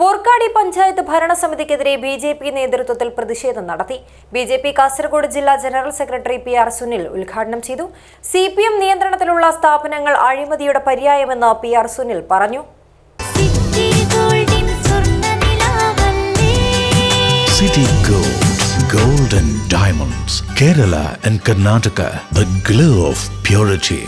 വോർക്കാടി പഞ്ചായത്ത് ഭരണസമിതിക്കെതിരെ B J P നേതൃത്വത്തിൽ പ്രതിഷേധം നടത്തി. ബി ജെ പി കാസർഗോഡ് ജില്ലാ general secretary P R Sunil ഉദ്ഘാടനം ചെയ്തു. സി പി എം നിയന്ത്രണത്തിലുള്ള സ്ഥാപനങ്ങൾ അഴിമതിയുടെ പര്യായമെന്ന് പി ആർ സുനിൽ പറഞ്ഞു. City Gold, Gold and Diamonds, Kerala and Karnataka, the glow of purity.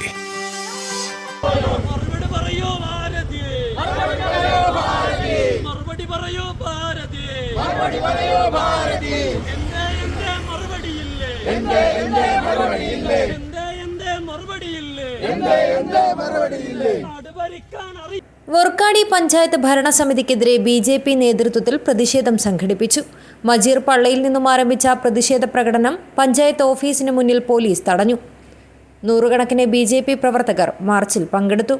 മറുപടി പറയൂ ഭാരതി. മറുപടിയില്ലേ? മറുപടിയില്ലേ? അറി വോർക്കാടി പഞ്ചായത്ത് ഭരണസമിതിക്കെതിരെ ബി ജെ പി നേതൃത്വത്തിൽ പ്രതിഷേധം സംഘടിപ്പിച്ചു. മജീർ പള്ളയിൽ നിന്നും ആരംഭിച്ച പ്രതിഷേധ പ്രകടനം പഞ്ചായത്ത് ഓഫീസിന് മുന്നിൽ പോലീസ് തടഞ്ഞു. നൂറുകണക്കിന് ബി ജെ പി പ്രവർത്തകർ മാർച്ചിൽ പങ്കെടുത്തു.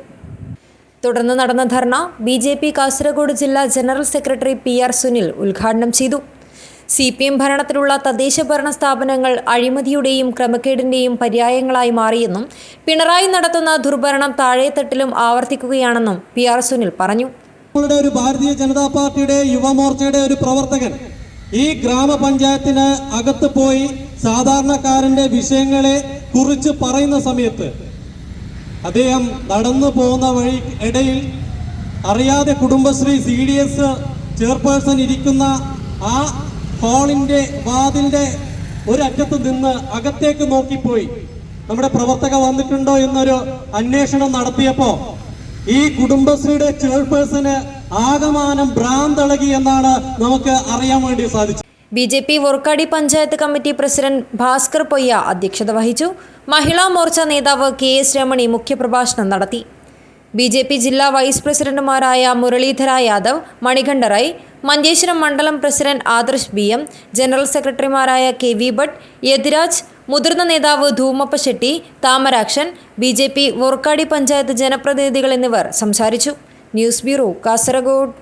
തുടർന്ന് നടന്ന dharna B J P Kasaragod ജില്ലാ general secretary P R Sunil ഉദ്ഘാടനം ചെയ്തു. സി പി എം ഭരണത്തിലുള്ള തദ്ദേശ ഭരണ സ്ഥാപനങ്ങൾ അഴിമതിയുടെയും ക്രമക്കേടിന്റെയും പര്യായങ്ങളായി മാറിയെന്നും പിണറായി നടത്തുന്ന ദുർഭരണം താഴെത്തട്ടിലും ആവർത്തിക്കുകയാണെന്നും പി ആർ സുനിൽ പറഞ്ഞു. ഒരു ഭാരതീയ ജനതാ പാർട്ടിയുടെ യുവമോർച്ചയുടെ ഒരു പ്രവർത്തകൻ ഈ ഗ്രാമപഞ്ചായത്തിന് അകത്ത് പോയി സാധാരണക്കാരന്റെ വിഷയങ്ങളെ കുറിച്ച് പറയുന്ന സമയത്ത് അദ്ദേഹം നടന്നു പോകുന്ന വഴി ഇടയിൽ അറിയാതെ Kudumbashree C D S chairperson ഇരിക്കുന്ന ആ ഹാളിന്റെ വാതിലിന്റെ ഒരറ്റത്ത് നിന്ന് അകത്തേക്ക് നോക്കിപ്പോയി. നമ്മുടെ പ്രവർത്തക വന്നിട്ടുണ്ടോ എന്നൊരു അന്വേഷണം നടത്തിയപ്പോൾ ഈ കുടുംബശ്രീയുടെ ചെയർപേഴ്സന് ആകമാനം ഭ്രാന്തളകി എന്നാണ് നമുക്ക് അറിയാൻ വേണ്ടി സാധിച്ചത്. B J P Vorkady panchayat committee president Bhaskar Poyya അധ്യക്ഷത വഹിച്ചു. മഹിളാ മോർച്ച നേതാവ് കെ എസ് രമണി മുഖ്യപ്രഭാഷണം നടത്തി. ബി ജെ പി ജില്ലാ വൈസ് പ്രസിഡന്റുമാരായ മുരളീധര യാദവ് മണികണ്ഠ റായ് മഞ്ചേശ്വരം മണ്ഡലം president Adarsh B M general സെക്രട്ടറിമാരായ കെ വി ഭട്ട് യതിരാജ് മുതിർന്ന നേതാവ് Dhoomappa Shetty Thamarakshan B J P Vorkady panchayat ജനപ്രതിനിധികൾ എന്നിവർ സംസാരിച്ചു. News bureau Kasaragod.